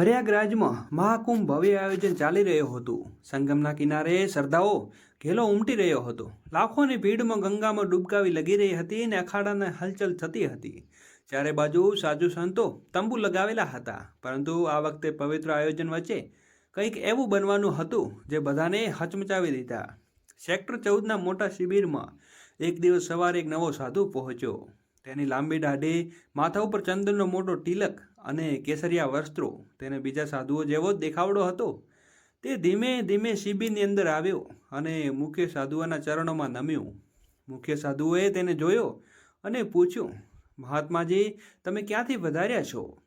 પ્રયાગરાજમાં મહાકુંભ ભવ્ય આયોજન ચાલી રહ્યું હતું. સંગમના કિનારે શ્રદ્ધાઓ ઘેલો ઉમટી રહ્યો હતો. લાખોની ભીડમાં ગંગામાં ડૂબકાવી લગી રહી હતી અને અખાડાને હલચલ થતી હતી. ચારે બાજુ સાધુ સંતો તંબુ લગાવેલા હતા. પરંતુ આ વખતે પવિત્ર આયોજન વચ્ચે કંઈક એવું બનવાનું હતું જે બધાને હચમચાવી દીધા. સેક્ટર ચૌદના મોટા શિબિરમાં એક દિવસ સવારે એક નવો સાધુ પહોંચ્યો. તેની લાંબી દાઢી, માથા ઉપર ચંદનનો મોટો તિલક અને કેસરિયા વસ્ત્રો, તેને બીજા સાધુઓ જેવો જ દેખાવડો હતો. તે ધીમે ધીમે શિબિરની અંદર આવ્યો અને મુખ્ય સાધુઓના ચરણોમાં નમ્યું. મુખ્ય સાધુઓએ તેને જોયો અને પૂછ્યું, મહાત્માજી, તમે ક્યાંથી વધાર્યા છો?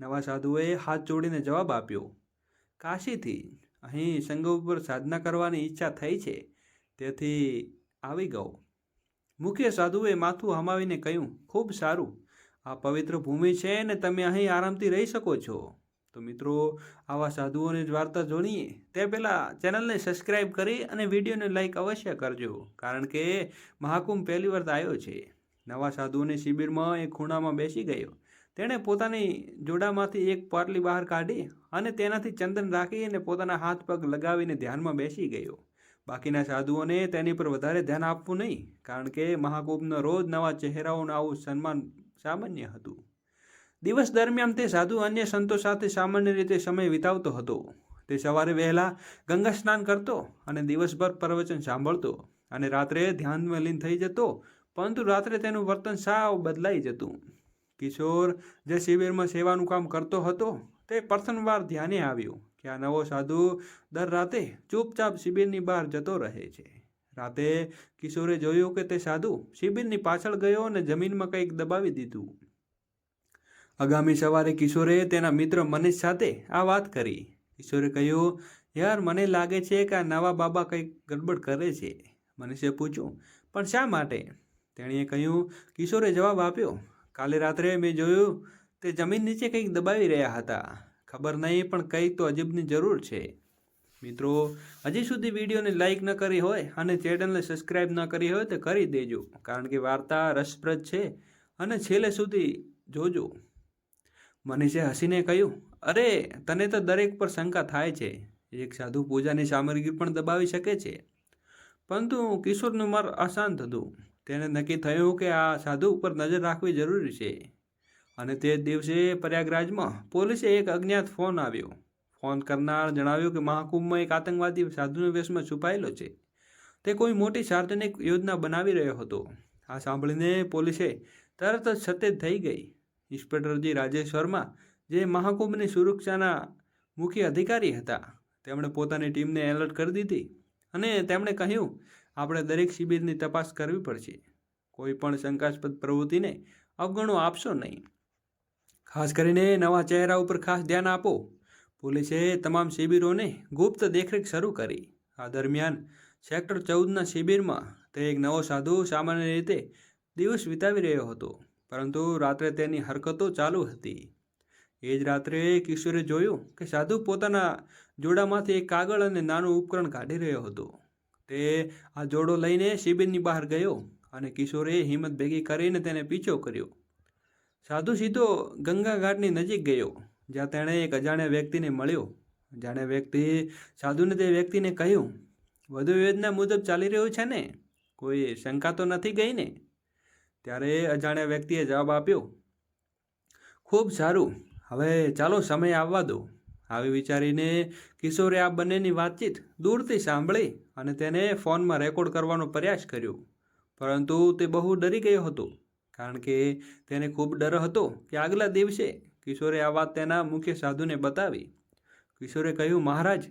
નવા સાધુએ હાથ જોડીને જવાબ આપ્યો, કાશીથી. અહીં સંઘ ઉપર સાધના કરવાની ઈચ્છા થઈ છે. તેથી આવી ગયો મુખ્ય સાધુએ માથું હમાવીને કહ્યું, ખૂબ સારું. આ પવિત્ર ભૂમિ છે ને તમે અહીં આરામથી રહી શકો છો. તો મિત્રો, આવા સાધુઓની જ વાર્તા જોડીએ. તે પહેલાં ચેનલને સબસ્ક્રાઈબ કરી અને વિડીયોને લાઇક અવશ્ય કરજો, કારણ કે મહાકુંભ પહેલી વાર આવ્યો છે. નવા સાધુઓની શિબિરમાં એક ખૂણામાં બેસી ગયો. તેણે પોતાની જોડામાંથી એક પાટલી બહાર કાઢી અને તેનાથી ચંદન રાખી અને પોતાના હાથ પગ લગાવીને ધ્યાનમાં બેસી ગયો. બાકીના સાધુઓને તેની પર વધારે ધ્યાન આપવું નહીં, કારણ કે મહાકુંભનો રોજ નવા ચહેરાઓનું આવું સન્માન સામાન્ય હતું. દિવસ દરમિયાન તે સાધુ અન્ય સંતો સાથે સામાન્ય રીતે સમય વિતાવતો હતો. તે સવારે વહેલા ગંગા સ્નાન કરતો અને દિવસભર પ્રવચન સાંભળતો અને રાત્રે ધ્યાનમાં લીન થઈ જતો, પરંતુ રાત્રે તેનું વર્તન સાવ બદલાઈ જતું. કિશોર જે શિબિરમાં સેવાનું કામ કરતો હતો, તે પ્રથમવાર ધ્યાને આવ્યું કે આ નવો સાધુ દર રાતે ચૂપચાપ શિબિરની બહાર જતો રહે છે. રાતે કિશોરે જોયું કે તે સાધુ શિબિરની પાછળ ગયો અને જમીનમાં કંઈક દબાવી દીધું. આગામી સવારે કિશોરે તેના મિત્ર મનીષ સાથે આ વાત કરી. કિશોરે કહ્યું, યાર, મને લાગે છે કે આ નવા બાબા કંઈક ગડબડ કરે છે. મનીષે પૂછ્યું, પણ શા માટે? તેણીએ કહ્યું, કિશોરે જવાબ આપ્યો, કાલે રાત્રે મેં જોયું તે જમીન નીચે કંઈક દબાવી રહ્યા હતા. ખબર નહીં, પણ કંઈક તો અજીબની જરૂર છે. મિત્રો, હજી સુધી વિડીયોને લાઇક ન કરી હોય અને ચેનલને સબસ્ક્રાઈબ ન કરી હોય તો કરી દેજો, કારણ કે વાર્તા રસપ્રદ છે. અને છેલ્લે સુધી જોજો. મનીષે હસીને કહ્યું, અરે, તને તો દરેક પર શંકા થાય છે. એક સાધુ પૂજાની સામગ્રી પણ દબાવી શકે છે. પરંતુ કિશોરનું મર અશાંત હતું. તેણે નક્કી થયું કે આ સાધુ ઉપર નજર રાખવી જરૂરી છે. અને તે દિવસે પ્રયાગરાજમાં પોલીસે એક અજ્ઞાત ફોન આવ્યો. ફોન કરનાર જણાવ્યું કે, મહાકુંભમાં એક આતંકવાદી સાધુના વેશમાં છુપાયેલો છે. તે કોઈ મોટી સાર્વજનિક યોજના બનાવી રહ્યો હતો. આ સાંભળીને પોલીસે તરત જ સતેજ થઈ ગઈ. ઇન્સ્પેક્ટરજી રાજેશ વર્મા જે મહાકુંભની સુરક્ષાના મુખ્ય અધિકારી હતા, તેમણે પોતાની ટીમને એલર્ટ કરી દીધી અને તેમણે કહ્યું, આપણે દરેક શિબિરની તપાસ કરવી પડશે. કોઈ પણ શંકાસ્પદ પ્રવૃત્તિને અવગણો આપશો નહીં. ખાસ કરીને નવા ચહેરા ઉપર ખાસ ધ્યાન આપો. પોલીસે તમામ શિબિરોને ગુપ્ત દેખરેખ શરૂ કરી. આ દરમિયાન સેક્ટર ચૌદના શિબિરમાં તે એક નવો સાધુ સામાન્ય રીતે દિવસ વિતાવી રહ્યો હતો, પરંતુ રાત્રે તેની હરકતો ચાલુ હતી. એ જ રાત્રે કિશોરે જોયું કે સાધુ પોતાના જોડામાંથી એક કાગળ અને નાનું ઉપકરણ કાઢી રહ્યો હતો. તે આ જોડો લઈને શિબિરની બહાર ગયો અને કિશોરે હિંમત ભેગી કરીને તેને પીછો કર્યો. સાધુ સીધો ગંગા ઘાટની નજીક ગયો. જ્યાં તેણે એક અજાણ્યા વ્યક્તિને મળ્યો. અજાણ્યા વ્યક્તિ સાધુને તે વ્યક્તિને કહ્યું, વધુ યોજના મુજબ ચાલી રહ્યું છે ને? કોઈ શંકા તો નથી ગઈ ને? ત્યારે અજાણ્યા વ્યક્તિએ જવાબ આપ્યો, ખૂબ સારું. હવે ચાલો સમય આવવા દો. આવી વિચારીને કિશોરે આ બંનેની વાતચીત દૂરથી સાંભળી અને તેને ફોનમાં રેકોર્ડ કરવાનો પ્રયાસ કર્યો. પરંતુ તે બહુ ડરી ગયો હતો, કારણ કે તેને ખૂબ ડર હતો કે આગલા દિવસે કિશોરે આ વાત તેના મુખ્ય સાધુને બતાવી. કિશોરે કહ્યું, મહારાજ,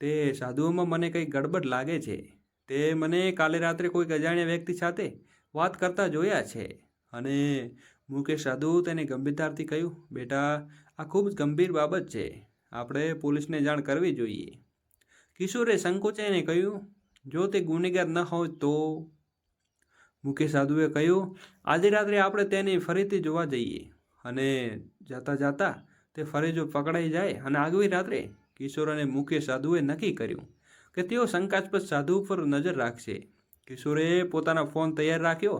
તે સાધુઓમાં મને કંઈક ગડબડ લાગે છે. તે મને કાલે રાત્રે કોઈક અજાણ્યા વ્યક્તિ સાથે વાત કરતા જોયા છે. અને મુકેશ સાધુ તેને ગંભીરતાથી કહ્યું, બેટા, આ ખૂબ જ ગંભીર બાબત છે. આપણે પોલીસને જાણ કરવી જોઈએ. કિશોરે સંકોચાઈને કહ્યું, જો તે ગુનેગાર ન હોય તો? મુકેશ સાધુએ કહ્યું, આજે રાત્રે આપણે તેને ફરીથી જોવા જઈએ. અને જતાં જતાં તે ફરેજો પકડાઈ જાય અને આગવી રાત્રે કિશોર અને મુખ્ય સાધુએ નક્કી કર્યું કે તેઓ શંકાસ્પદ સાધુ ઉપર નજર રાખશે. કિશોરે પોતાનો ફોન તૈયાર રાખ્યો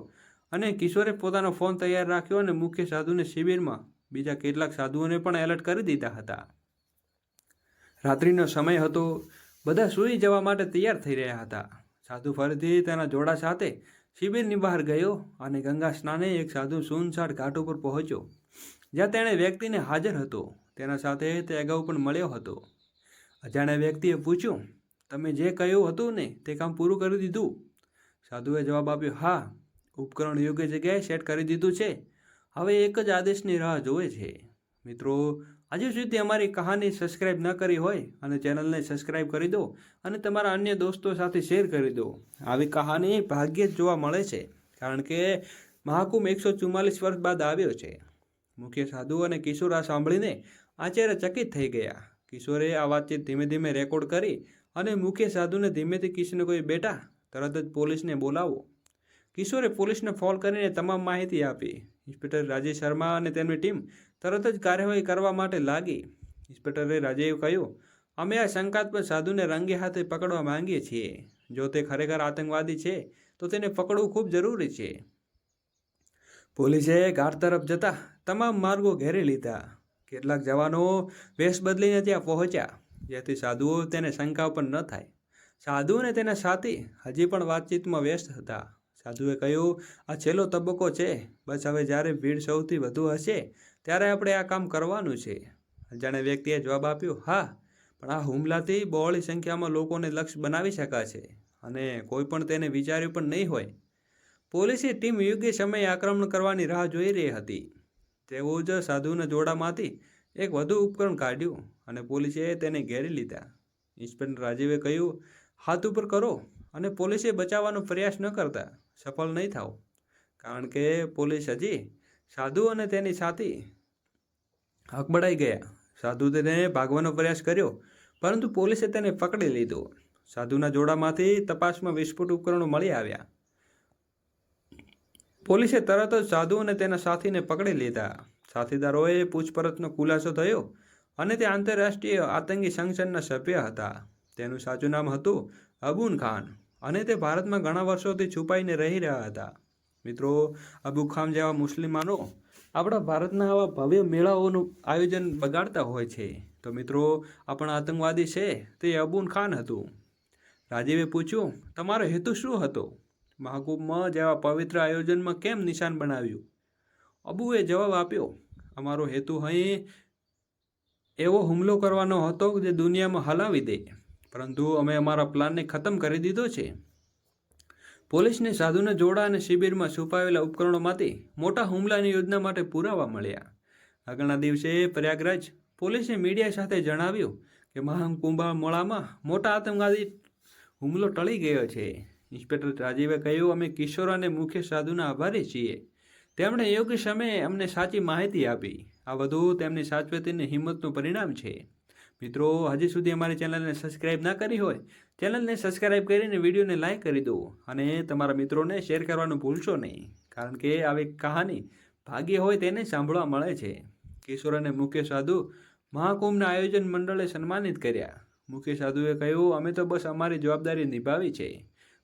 અને કિશોરે પોતાનો ફોન તૈયાર રાખ્યો અને મુખ્ય સાધુને શિબિરમાં બીજા કેટલાક સાધુઓને પણ એલર્ટ કરી દીધા હતા. રાત્રિનો સમય હતો. બધા સૂઈ જવા માટે તૈયાર થઈ રહ્યા હતા. સાધુ ફરીથી તેના જોડા સાથે શિબિરની બહાર ગયો અને ગંગા સ્નાને એક સાધુ સૂનસાડ ઘાટ ઉપર પહોંચ્યો. જ્યાં તેણે વ્યક્તિને હાજર હતો, તેના સાથે તે અગાઉ પણ મળ્યો હતો. અજાણ્યા વ્યક્તિએ પૂછ્યું, તમે જે કહ્યું હતું ને, તે કામ પૂરું કરી દીધું? સાધુએ જવાબ આપ્યો, હા, ઉપકરણ યોગ્ય જગ્યાએ સેટ કરી દીધું છે. હવે એક જ આદેશની રાહ જોવે છે. મિત્રો હજુ સુધી અમારી કહાની સબસ્ક્રાઇબ ન કરી હોય અને ચેનલને સબસ્ક્રાઇબ કરી દો અને તમારા અન્ય દોસ્તો સાથે શેર કરી દો. આવી કહાની ભાગ્યે જ જોવા મળે છે, કારણ કે મહાકુંભ એકસો ચુમ્માલીસ વર્ષ બાદ આવ્યો છે. મુખ્ય સાધુ અને કિશોર આ સાંભળીને આશ્ચર્યચકિત થઈ ગયા. કિશોરે આ વાતચીત ધીમે ધીમે રેકોર્ડ કરી અને મુખ્ય સાધુને ધીમેથી કિશોરને કોઈ બેટા, તરત જ પોલીસને બોલાવો. કિશોરે પોલીસને ફોન કરીને તમામ માહિતી આપી. ઇન્સ્પેક્ટર રાજેશ શર્મા અને તેમની ટીમ તરત જ કાર્યવાહી કરવા માટે લાગી. ઇન્સ્પેક્ટરે રાજેવે કહ્યું, અમે આ શંકાસ્પદ સાધુને રંગે હાથે પકડવા માંગીએ છીએ. જો તે ખરેખર આતંકવાદી છે, તો તેને પકડવું ખૂબ જરૂરી છે. પોલીસે ઘાટ તરફ જતા તમામ માર્ગો ઘેરી લીધા. કેટલાક જવાનો વેશ બદલીને ત્યાં પહોંચ્યા, જેથી સાધુઓ તેને શંકા પણ ન થાય. સાધુ અને તેના સાથી હજી પણ વાતચીતમાં વ્યસ્ત હતા. સાધુએ કહ્યું, આ છેલ્લો તબક્કો છે. બસ હવે જ્યારે ભીડ સૌથી વધુ હશે, ત્યારે આપણે આ કામ કરવાનું છે. અજાણે વ્યક્તિએ જવાબ આપ્યો, હા, પણ આ હુમલાથી બહોળી સંખ્યામાં લોકોને લક્ષ્ય બનાવી શકાશે અને કોઈ પણ તેને વિચાર્યું પણ નહીં હોય. પોલીસની ટીમ યોગ્ય સમયે આક્રમણ કરવાની રાહ જોઈ રહી હતી. તેવું જ સાધુના જોડામાંથી એક વધુ ઉપકરણ કાઢ્યું અને પોલીસે તેને ઘેરી લીધા. ઇન્સ્પેક્ટર રાજીવે કહ્યું, હાથ ઉપર કરો અને પોલીસે બચાવવાનો પ્રયાસ ન કરતા સફળ નહીં થાવ કારણ કે પોલીસ હજી સાધુ અને તેની સાથી હકબડાઈ ગયા. સાધુ તેને ભાગવાનો પ્રયાસ કર્યો, પરંતુ પોલીસે તેને પકડી લીધો. સાધુના જોડામાંથી તપાસમાં વિસ્ફોટ ઉપકરણો મળી આવ્યા. પોલીસે તરત જ સાધુ અને તેના સાથીને પકડી લીધા. સાથીદારોએ પૂછપરછનો ખુલાસો થયો અને તે આંતરરાષ્ટ્રીય આતંકી સંગઠનના સભ્ય હતા. તેનું સાચું નામ હતું અબુન ખાન અને તે ભારતમાં ઘણા વર્ષોથી છુપાઈને રહી રહ્યા હતા. મિત્રો, અબુ ખાન જેવા મુસ્લિમાનો આપણા ભારતના આવા ભવ્ય મેળાઓનું આયોજન બગાડતા હોય છે. તો મિત્રો આપણા આતંકવાદી છે તે અબુન ખાન હતું. રાજીવે પૂછ્યું, તમારો હેતુ શું હતો? મહાકુંભમાં જેવા પવિત્ર આયોજનમાં કેમ નિશાન બનાવ્યું? અબુએ જવાબ આપ્યો, અમારો હેતુ અહીં એવો હુમલો કરવાનો હતો જે દુનિયામાં હલાવી દે, પરંતુ અમે અમારા પ્લાનને ખતમ કરી દીધો છે. પોલીસને સાધુને જોડા અને શિબિરમાં છુપાવેલા ઉપકરણોમાંથી મોટા હુમલાની યોજના માટે પુરાવા મળ્યા. આગળના દિવસે પ્રયાગરાજ પોલીસે મીડિયા સાથે જણાવ્યું કે મહાકુંભા મોળામાં મોટા આતંકવાદી હુમલો ટળી ગયો છે. ઇન્સ્પેક્ટર રાજીવે કહ્યું, અમે કિશોર અને મુખ્ય સાધુના આભારી છીએ. તેમણે યોગ્ય સમયે અમને સાચી માહિતી આપી. આ બધું તેમની સાચવેતીની હિંમતનું પરિણામ છે. મિત્રો, હજી સુધી અમારી ચેનલને સબસ્ક્રાઇબ ના કરી હોય, ચેનલને સબસ્ક્રાઇબ કરીને વિડીયોને લાઇક કરી દો અને તમારા મિત્રોને શેર કરવાનું ભૂલશો નહીં. કારણ કે આવી કહાની ભાગ્ય હોય તેને સાંભળવા મળે છે. કિશોર અને મુખ્ય સાધુ મહાકુંભના આયોજન મંડળે સન્માનિત કર્યા. મુખ્ય સાધુએ કહ્યું, અમે તો બસ અમારી જવાબદારી નિભાવી છે.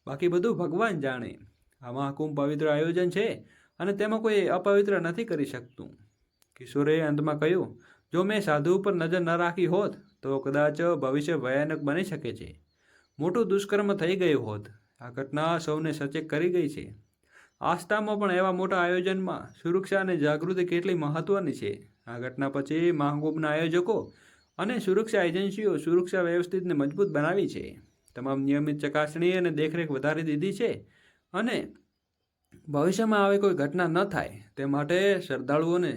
બાકી બધું ભગવાન જાણે. આ મહાકુંભ પવિત્ર આયોજન છે અને તેમાં કોઈ અપવિત્ર નથી કરી શકતું. કિશોરે અંતમાં કહ્યું, જો મેં સાધુ ઉપર નજર ન રાખી હોત, તો કદાચ ભવિષ્ય ભયાનક બની શકે છે. મોટું દુષ્કર્મ થઈ ગયું હોત. આ ઘટના સૌને સચેત કરી ગઈ છે. આસ્થામાં પણ એવા મોટા આયોજનમાં સુરક્ષા અને જાગૃતિ કેટલી મહત્ત્વની છે. આ ઘટના પછી મહાકુંભના આયોજકો અને સુરક્ષા એજન્સીઓ સુરક્ષા વ્યવસ્થિતને મજબૂત બનાવી છે. તમામ નિયમિત ચકાસણી અને દેખરેખ વધારી દીધી છે અને ભવિષ્યમાં આવી કોઈ ઘટના ન થાય તે માટે શ્રદ્ધાળુઓને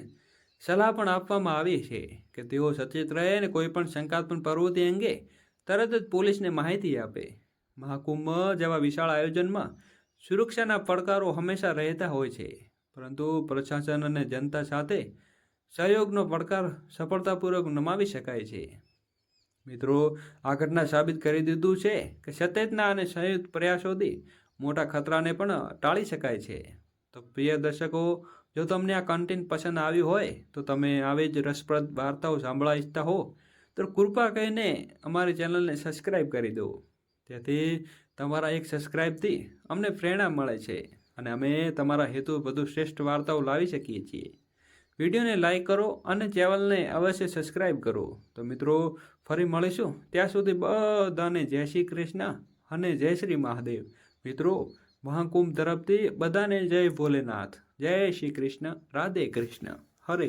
સલાહ પણ આપવામાં આવી છે કે તેઓ સચેત રહે અને કોઈ પણ શંકાસ્પદ પ્રવૃત્તિ અંગે તરત જ પોલીસને માહિતી આપે. મહાકુંભ જેવા વિશાળ આયોજનમાં સુરક્ષાના પડકારો હંમેશા રહેતા હોય છે, પરંતુ પ્રશાસન અને જનતા સાથે સહયોગનો પડકાર સફળતાપૂર્વક નમાવી શકાય છે. મિત્રો, આ ઘટના સાબિત કરી દીધું છે કે સચેતના અને સંયુક્ત પ્રયાસોથી મોટા ખતરાને પણ ટાળી શકાય છે. તો પ્રિય દર્શકો, જો તમને આ કન્ટેન્ટ પસંદ આવ્યું હોય, તો તમે આવી જ રસપ્રદ વાર્તાઓ સાંભળવા ઈચ્છતા હો, તો કૃપા કહીને અમારી ચેનલને સબસ્ક્રાઈબ કરી દો. તેથી તમારા એક સબસ્ક્રાઈબથી અમને પ્રેરણા મળે છે અને અમે તમારા હેતુ વધુ શ્રેષ્ઠ વાર્તાઓ લાવી શકીએ છીએ. વિડીયોને લાઇક કરો અને ચેનલને અવશ્ય સબસ્ક્રાઈબ કરો. તો મિત્રો, ફરી મળીશું. ત્યાં સુધી બધાને જય શ્રી કૃષ્ણ અને જય શ્રી મહાદેવ. મિત્રો, મહાકુંભ તરફથી બધાને જય ભોલેનાથ. જય શ્રી કૃષ્ણ. રાધે કૃષ્ણ. હરે